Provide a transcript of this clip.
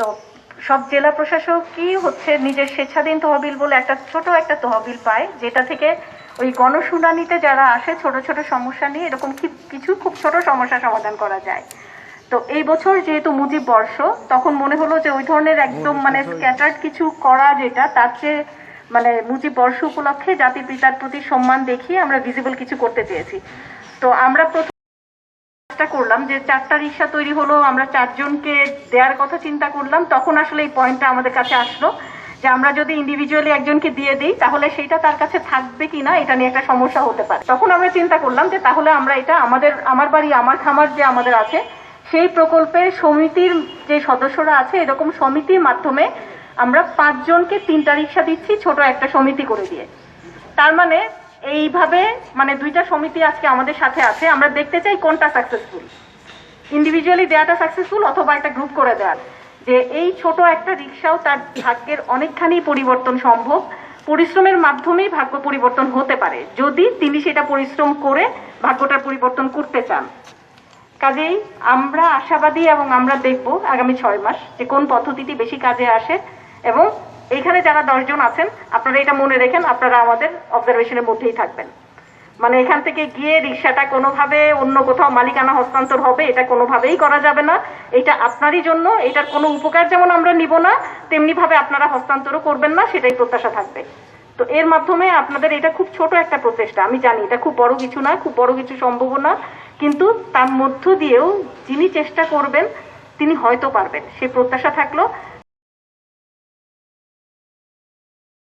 তো সব জেলা প্রশাসকই হচ্ছে নিজের স্বেচ্ছাধীন তহবিল বলে একটা ছোট একটা তহবিল পায় যেটা থেকে ওই গণশুনানিতে যারা আসে ছোট ছোট সমস্যা নিয়ে এরকম কিছু খুব ছোট সমস্যা সমাধান করা যায়। তো এই বছর যেহেতু মুজিব বর্ষ তখন মনে হলো যে ওই ধরনের একদম মানে স্ক্যাটার্ড কিছু করা যেটা তার চেয়ে মানে মুজিব বর্ষ উপলক্ষে জাতির পিতার প্রতি সম্মান দেখিয়ে আমরা ভিজিবল কিছু করতে চেয়েছি। তো আমরা প্রথম চেষ্টা করলাম যে চারটা রিক্সা তৈরি হলো, আমরা চারজনকে দেওয়ার কথা চিন্তা করলাম, তখন আসলে এই পয়েন্টটা আমাদের কাছে আসলো যে আমরা যদি ইন্ডিভিজুয়ালি একজনকে দিয়ে দিই, তাহলে সেটা তার কাছে থাকবে কিনা এটা নিয়ে একটা সমস্যা হতে পারে। তখন আমরা চিন্তা করলাম যে তাহলে আমরা এটা আমাদের, আমার বাড়ি, আমার খামার যে আমাদের আছে, সেই প্রকল্পের সমিতির যে সদস্যরা আছে, এরকম সমিতির মাধ্যমে আমরা পাঁচজনকে তিনটা রিক্সা দিচ্ছি, ছোট একটা সমিতি করে দিয়ে। তার মানে এইভাবে মানে দুইটা সমিতি আজকে আমাদের সাথে আছে, আমরা দেখতে চাই কোনটা সাকসেসফুল ইন্ডিভিজুয়ালি দেওয়াটা সাকসেসফুল অথবা একটা গ্রুপ করে দেওয়া যে এই ছোট একটা রিক্সাও তার ভাগ্যের অনেকখানি পরিবর্তন সম্ভব। পরিশ্রমের মাধ্যমেই ভাগ্য পরিবর্তন হতে পারে। যদি তিনি সেটা পরিশ্রম করে ভাগ্যটার পরিবর্তন করতে চান। কাজেই আমরা আশাবাদী এবং আমরা দেখব আগামী ছয় মাস যে কোন পদ্ধতিটি বেশি কাজে আসে এবং এইখানে যারা দশজন আছেন, আপনারা এটা মনে রেখেন, আপনারা আমাদের অবজারভেশনের মধ্যেই থাকবেন। মানে এখান থেকে গিয়ে রিক্সাটা কোনোভাবে অন্য কোথাও মালিকানা হস্তান্তর হবে, এটা কোনোভাবেই করা যাবে না। এটা আপনারই জন্য, এটার কোনো উপকার যেমন আমরা নিব না তেমনি ভাবে আপনারা হস্তান্তরও করবেন না, সেটাই প্রত্যাশা থাকবে। তো এর মাধ্যমে আপনাদের এটা খুব ছোট একটা প্রচেষ্টা, আমি জানি এটা খুব বড় কিছু না, খুব বড় কিছু সম্ভব না, কিন্তু তার মধ্য দিয়েও যিনি চেষ্টা করবেন, তিনি হয়তো পারবেন সেই প্রত্যাশা থাকল।